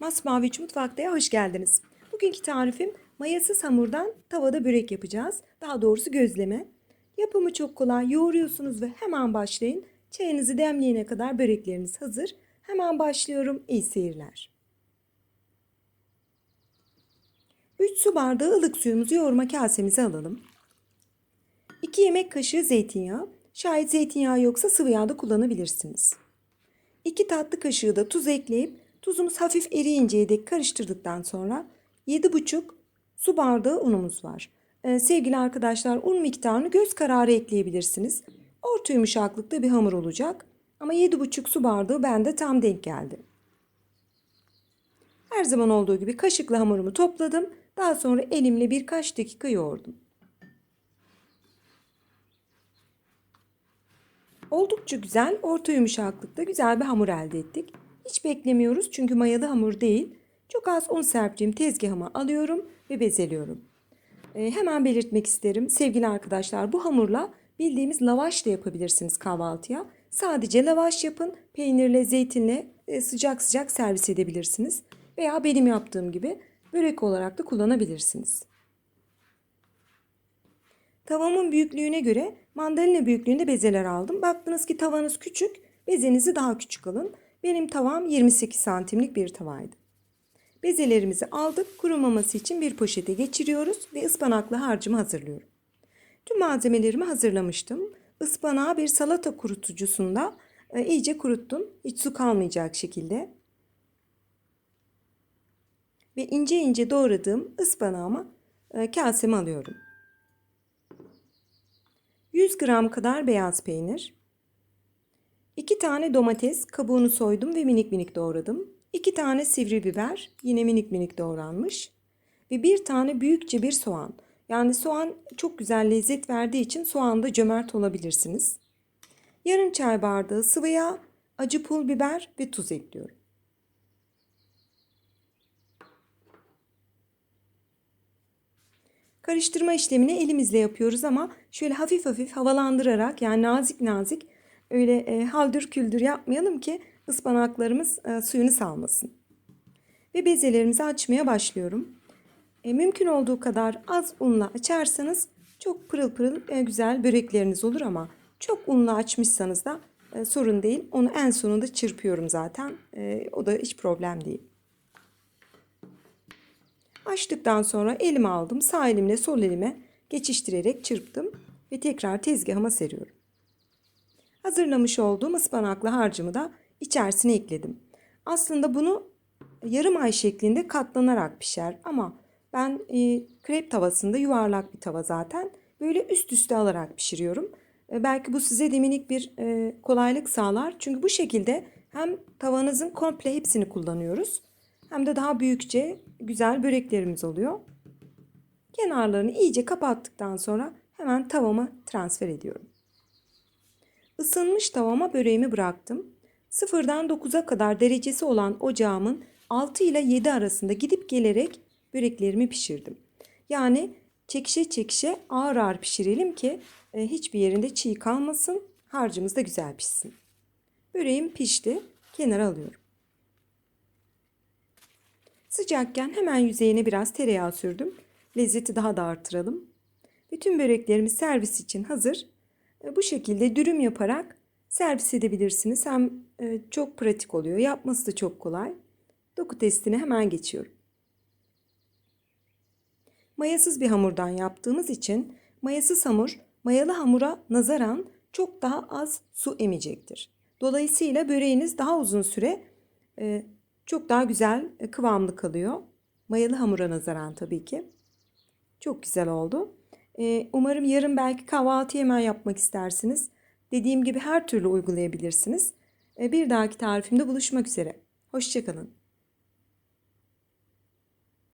Masmavi Üç Mutfakta'ya hoş geldiniz. Bugünkü tarifim mayasız hamurdan tavada börek yapacağız. Daha doğrusu gözleme. Yapımı çok kolay. Yoğuruyorsunuz ve hemen başlayın. Çayınızı demleyene kadar börekleriniz hazır. Hemen başlıyorum. İyi seyirler. 3 su bardağı ılık suyumuzu yoğurma kasemize alalım. 2 yemek kaşığı zeytinyağı. Şayet zeytinyağı yoksa sıvı yağ da kullanabilirsiniz. 2 tatlı kaşığı da tuz ekleyip tuzumuz hafif eriyinceye dek karıştırdıktan sonra 7,5 su bardağı unumuz var. Ee, sevgili arkadaşlar un miktarını göz kararı ekleyebilirsiniz. Orta yumuşaklıkta bir hamur olacak. Ama 7,5 su bardağı bende tam denk geldi. Her zaman olduğu gibi kaşıkla hamurumu topladım. Daha sonra elimle birkaç dakika yoğurdum. Oldukça güzel, orta yumuşaklıkta güzel bir hamur elde ettik. Hiç beklemiyoruz çünkü mayalı hamur değil. Çok az un serptiğim tezgahıma alıyorum ve bezeliyorum. Ee, hemen belirtmek isterim sevgili arkadaşlar bu hamurla bildiğimiz lavaş da yapabilirsiniz kahvaltıya. Sadece lavaş yapın, peynirle, zeytinle e, sıcak sıcak servis edebilirsiniz. Veya benim yaptığım gibi börek olarak da kullanabilirsiniz. Tavamın büyüklüğüne göre mandalina büyüklüğünde bezeler aldım. Baktınız ki tavanız küçük, bezenizi daha küçük alın. Benim tavam 28 santimlik bir tavaydı. Bezelerimizi aldık. Kurumaması için bir poşete geçiriyoruz ve ıspanaklı harcımı hazırlıyorum. Tüm malzemelerimi hazırlamıştım. Ispanağı bir salata kurutucusunda e, iyice kuruttum. Hiç su kalmayacak şekilde. Ve ince ince doğradığım ıspanağımı e, kaseme alıyorum. 100 gram kadar beyaz peynir. 2 tane domates kabuğunu soydum ve minik minik doğradım. 2 tane sivri biber yine minik minik doğranmış. Ve bir tane büyükçe bir soğan. Yani soğan çok güzel lezzet verdiği için soğanda cömert olabilirsiniz. Yarım çay bardağı sıvı yağ, acı pul biber ve tuz ekliyorum. Karıştırma işlemini elimizle yapıyoruz ama şöyle hafif hafif havalandırarak yani nazik nazik öyle e, haldır küldür yapmayalım ki ıspanaklarımız e, suyunu salmasın. Ve bezelerimizi açmaya başlıyorum. E, mümkün olduğu kadar az unla açarsanız çok pırıl pırıl e, güzel börekleriniz olur ama çok unla açmışsanız da e, sorun değil. Onu en sonunda çırpıyorum zaten. E, o da hiç problem değil. Açtıktan sonra elime aldım. Sağ elimle sol elime geçiştirerek çırptım ve tekrar tezgahıma seriyorum. Hazırlamış olduğum ıspanaklı harcımı da içerisine ekledim. Aslında bunu yarım ay şeklinde katlanarak pişer ama ben e, krep tavasında yuvarlak bir tava zaten böyle üst üste alarak pişiriyorum. E, belki bu size de minik bir e, kolaylık sağlar. Çünkü bu şekilde hem tavanızın komple hepsini kullanıyoruz hem de daha büyükçe güzel böreklerimiz oluyor. Kenarlarını iyice kapattıktan sonra hemen tavama transfer ediyorum. Isınmış tavama böreğimi bıraktım. Sıfırdan 9'a kadar derecesi olan ocağımın 6 ile 7 arasında gidip gelerek böreklerimi pişirdim. Yani çekişe çekişe ağır ağır pişirelim ki e, hiçbir yerinde çiğ kalmasın, harcımız da güzel pişsin. Böreğim pişti, kenara alıyorum. Sıcakken hemen yüzeyine biraz tereyağı sürdüm. Lezzeti daha da artıralım. Bütün böreklerimiz servis için hazır. E, bu şekilde dürüm yaparak servis edebilirsiniz. Hem e, çok pratik oluyor. Yapması da çok kolay. Doku testine hemen geçiyorum. Mayasız bir hamurdan yaptığımız için mayasız hamur mayalı hamura nazaran çok daha az su emecektir. Dolayısıyla böreğiniz daha uzun süre e, çok daha güzel kıvamlı kalıyor. Mayalı hamura nazaran tabii ki. Çok güzel oldu. E, umarım yarın belki kahvaltı hemen yapmak istersiniz. Dediğim gibi her türlü uygulayabilirsiniz. E, bir dahaki tarifimde buluşmak üzere. Hoşçakalın.